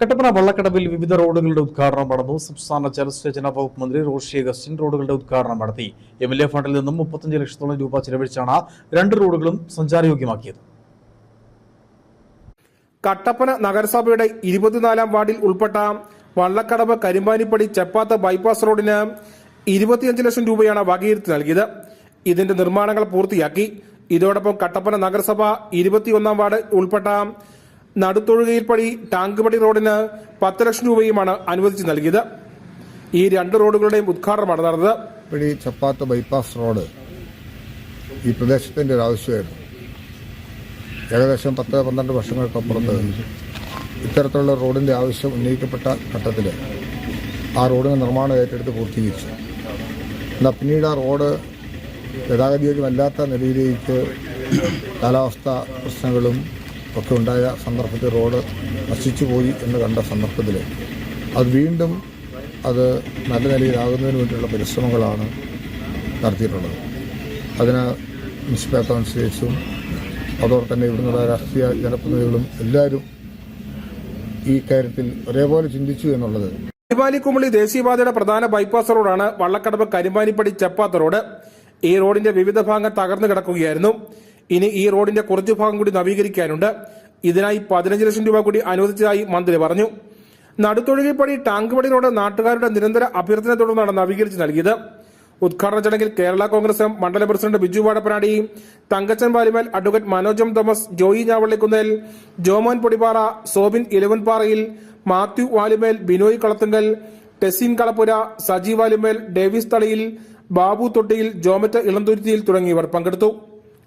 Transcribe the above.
കട്ടപ്പന വള്ളക്കടവിൽ വിവിധ റോഡുകളുടെ ഉദ്ഘാടനം നടന്നു. സംസ്ഥാന ജലസേചന വകുപ്പ് മന്ത്രി റോഷി അഗസ്റ്റിൻ റോഡുകളുടെ ഉദ്ഘാടനം നടത്തി. എം എൽ എ ഫണ്ടിൽ നിന്നും മുപ്പത്തഞ്ച് ലക്ഷത്തോളം രൂപ ചെലവഴിച്ചാണ് രണ്ട് റോഡുകളും സഞ്ചാരയോഗ്യമാക്കിയത്. കട്ടപ്പന നഗരസഭയുടെ ഇരുപത്തിനാലാം വാർഡിൽ ഉൾപ്പെട്ട വള്ളക്കടവ് കരിമ്പാനിപ്പടി ചെപ്പാത്ത ബൈപ്പാസ് റോഡിന് ഇരുപത്തിയഞ്ച് ലക്ഷം രൂപയാണ് വകയിരുത്തി നൽകിയത്. ഇതിന്റെ നിർമ്മാണങ്ങൾ പൂർത്തിയാക്കി. ഇതോടൊപ്പം കട്ടപ്പന നഗരസഭ ഇരുപത്തിയൊന്നാം വാർഡ് ഉൾപ്പെട്ട നടുത്തൊഴുകയിൽപ്പടി ടാങ്ക്പടി റോഡിന് പത്ത് ലക്ഷം രൂപയുമാണ് അനുവദിച്ചു നൽകിയത്. ഈ രണ്ട് റോഡുകളുടെയും ഉദ്ഘാടനമാണ് നടന്നത്. ഇപ്പോഴീ ചപ്പാത്ത് ബൈപ്പാസ് റോഡ് ഈ പ്രദേശത്തിന്റെ ഒരു ആവശ്യമായിരുന്നു. ഏകദേശം പത്ത് പന്ത്രണ്ട് വർഷങ്ങൾക്കപ്പുറത്ത് ഇത്തരത്തിലുള്ള റോഡിന്റെ ആവശ്യം ഉന്നയിക്കപ്പെട്ട ഘട്ടത്തിൽ ആ റോഡിന് നിർമ്മാണം ഏറ്റെടുത്ത് പൂർത്തീകരിച്ചു. എന്നാൽ പിന്നീട് ആ റോഡ് ഗതാഗതയോഗ്യമല്ലാത്ത നിലയിലേക്ക് കാലാവസ്ഥ പ്രശ്നങ്ങളും ഒക്കെ ഉണ്ടായ സന്ദർഭത്തിൽ റോഡ് നശിച്ചു പോയി എന്ന് കണ്ട സന്ദർഭത്തിൽ അത് വീണ്ടും അത് നല്ല നിലയിലാകുന്നതിന് വേണ്ടിയുള്ള പരിശ്രമങ്ങളാണ് നടത്തിയിട്ടുള്ളത്. അതിന് മുനിസിപ്പൽ കൗൺസിലേഴ്സും അതോടൊപ്പം തന്നെ ഇവിടുന്നുള്ള രാഷ്ട്രീയ ജനപ്രതിനിധികളും എല്ലാവരും ഈ കാര്യത്തിൽ ഒരേപോലെ ചിന്തിച്ചു എന്നുള്ളത്. കരിമ്പാനിക്കുമളി ദേശീയപാതയുടെ പ്രധാന ബൈപ്പാസ് റോഡാണ് വള്ളക്കടവ് കരിമാനിപ്പടി ചെപ്പാത്ത റോഡ്. ഈ റോഡിന്റെ വിവിധ ഭാഗങ്ങൾ തകർന്നു കിടക്കുകയായിരുന്നു. ഇനി ഈ റോഡിന്റെ കുറച്ച് ഭാഗം കൂടി നവീകരിക്കാനുണ്ട്. ഇതിനായി പതിനഞ്ച് ലക്ഷം രൂപ കൂടി അനുവദിച്ചതായി മന്ത്രി പറഞ്ഞു. നടുത്തൊഴുകിപ്പടി ടാങ്കുപടി റോഡ് നാട്ടുകാരുടെ നിരന്തര അഭ്യർത്ഥന തുടർന്നാണ് നവീകരിച്ച് നൽകിയത്. ഉദ്ഘാടന ചടങ്ങിൽ കേരള കോൺഗ്രസ് എം മണ്ഡല പ്രസിഡന്റ് ബിജു വാടപ്പനാടി തങ്കച്ചൻ വാലിമേൽ അഡ്വക്കേറ്റ് മനോജം തോമസ് ജോയി ഞാവള്ളിക്കുന്നേൽ ജോമോൻ പൊടിപ്പാറ സോബിൻ ഇലവൻപാറയിൽ മാത്യു വാലിമേൽ ബിനോയ് കളത്തുങ്കൽ ടെസിൻ കളപ്പുര സജി വാലിമേൽ ഡേവിസ് തളിയിൽ ബാബു തൊട്ടിയിൽ ജോമറ്റ ഇളന്തുരുത്തിയിൽ തുടങ്ങിയവർ പങ്കെടുത്തു.